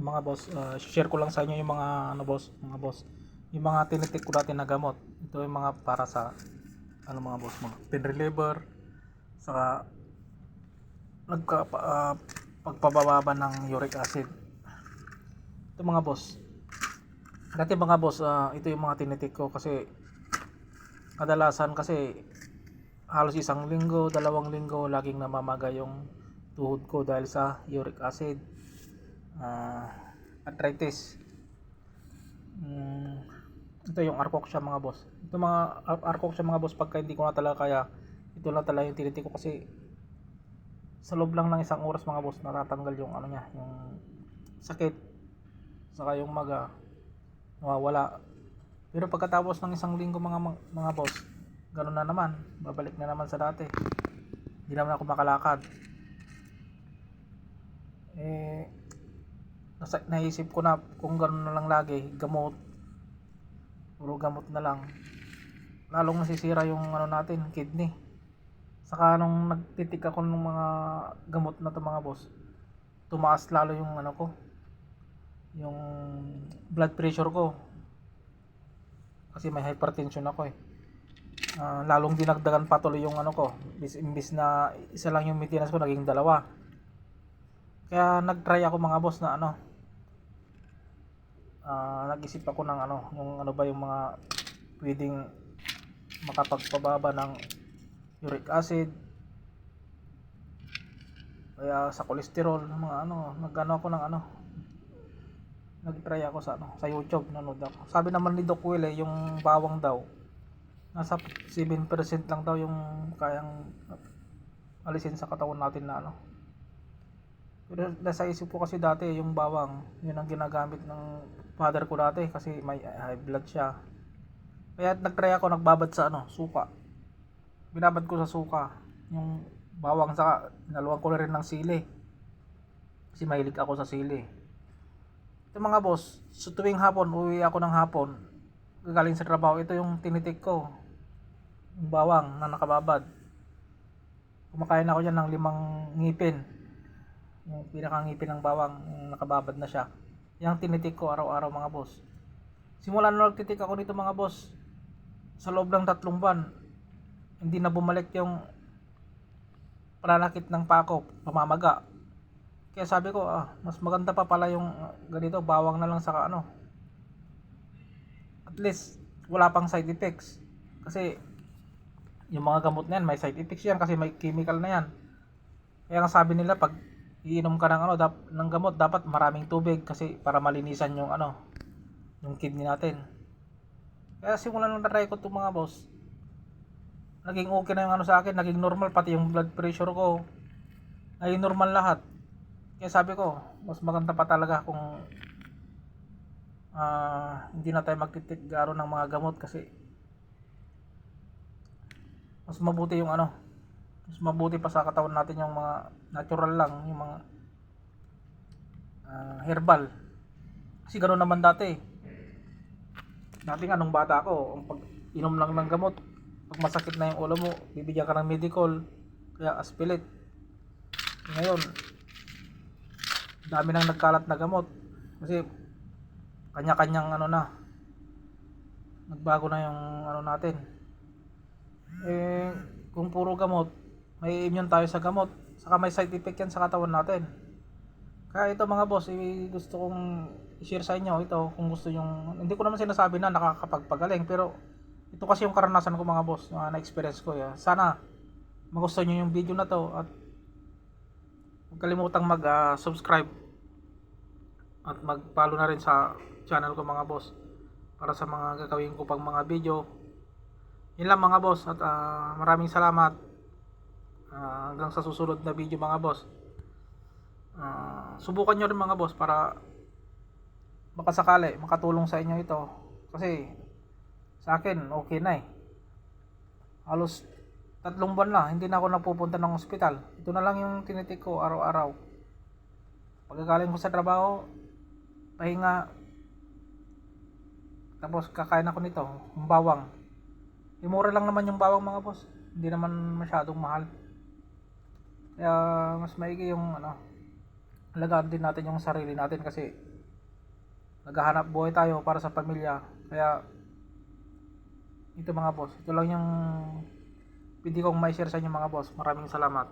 mga boss, uh, share ko lang sa inyo yung mga ano boss, mga boss. Yung mga tinitik ko dati na gamot. Ito yung mga para sa ano mga boss, mga pain reliever, saka nagka ah, pagpababa ng uric acid. Ito mga boss. Dati mga boss, ah, ito yung mga tinitik ko kasi kadalasan kasi halos isang linggo, dalawang linggo laging namamaga yung tuhod ko dahil sa uric acid ah, arthritis. Mm, ito yung arkok siya mga boss. Ito mga ar- arkok siya mga boss pagka hindi ko na talaga kaya ito lang talaga yung tinitik ko kasi sa loob lang ng isang oras mga boss natatanggal yung ano niya yung sakit. Saka yung maga nawawala. Pero pagkatapos ng isang linggo mga mga boss ganun na naman. Babalik na naman sa dati. Hindi naman ako makalakad. Eh nasa, naisip ko na kung ganun na lang lagi gamot. Puro gamot na lang. Lalong nasisira yung ano natin kidney. Saka nung nagtitik ako ng mga gamot na to mga boss tumaas lalo yung ano ko yung blood pressure ko. Kasi may hypertension ako eh. Ah, lalong dinagdagan patuloy yung ano ko. Bis imbis na isa lang yung maintenance ko naging dalawa. Kaya nagtry ako mga boss na ano ah, nag-isip ako ng ano yung ano ba yung mga pwedeng makapagpababa ng uric acid kaya sa cholesterol mga ano nagano ako ng ano nag-try ako sa ano sa YouTube nanood ako sabi naman ni Doc Will eh, yung bawang daw nasa 7% lang daw yung kayang alisin sa katawan natin na ano. Nasa isip ko kasi dati yung bawang, yun ang ginagamit ng father ko dati kasi may high blood siya. Kaya nagtry ako nagbabad sa ano, suka. Binabad ko sa suka yung bawang sa naluwag ko rin ng sili. Kasi mahilig ako sa sili. Ito mga boss, sa tuwing hapon, uwi ako ng hapon, gagaling sa trabaho, ito yung tinitik ko. Yung bawang na nakababad. Kumakain ako dyan ng limang ngipin. Yung pinakangipin ng bawang, nakababad na siya. Yung tinitik ko araw-araw mga boss. Simula na nagtitik ako dito mga boss, sa loob ng tatlong buwan, hindi na bumalik yung pananakit ng pako, pamamaga. Kaya sabi ko, ah, mas maganda pa pala yung ah, ganito, bawang na lang sa ano, at least wala pang side effects kasi yung mga gamot na yan may side effects yan kasi may chemical na yan kaya nga sabi nila pag iinom ka ng ano dap, ng gamot dapat maraming tubig kasi para malinisan yung ano yung kidney natin. Kaya simulan nung na-try ko itong mga boss. Naging okay na yung ano sa akin naging normal pati yung blood pressure ko. Naging normal lahat. Kaya sabi ko mas maganda pa talaga kung ah hindi na tayo magtitik garo ng mga gamot kasi mas mabuti yung ano mas mabuti pa sa katawan natin yung mga natural lang yung mga ah, herbal. Kasi gano'n naman dati. Dati nga nung bata ako ang pag inom lang ng gamot pag masakit na yung ulo mo bibigyan ka ng medical kaya aspilit ngayon dami nang nagkalat na gamot. Kasi kanya-kanyang ano na nagbago na yung ano natin. Eh kung puro gamot may immune tayo sa gamot. Saka may side effect yan sa katawan natin. Kaya ito mga boss eh, gusto kong i-share sa inyo ito kung gusto yung hindi ko naman sinasabi na nakakapagpagaling pero ito kasi yung karanasan ko mga boss na na-experience ko ya. sana magustuhan nyo yung video na to at huwag kalimutang mag ah, at mag-follow na rin sa channel ko mga boss para sa mga gagawin ko pang mga video. Yun lang mga boss at ah, maraming salamat Ah, hanggang sa susunod na video mga boss. Ah, subukan nyo rin mga boss para makasakali makatulong sa inyo ito. Kasi sa akin okay na eh. Halos tatlong buwan na hindi na ako napupunta ng ospital. Ito na lang yung tinitik ko araw-araw. Pagkagaling ko sa trabaho pahinga. Tapos kakain ako nito yung bawang. Eh, mura lang naman yung bawang mga boss. Hindi naman masyadong mahal kaya mas maigi yung ano alagaan din natin yung sarili natin kasi naghahanap buhay tayo para sa pamilya. Kaya ito mga boss, ito lang yung pwede kong may share sa inyo mga boss. Maraming salamat.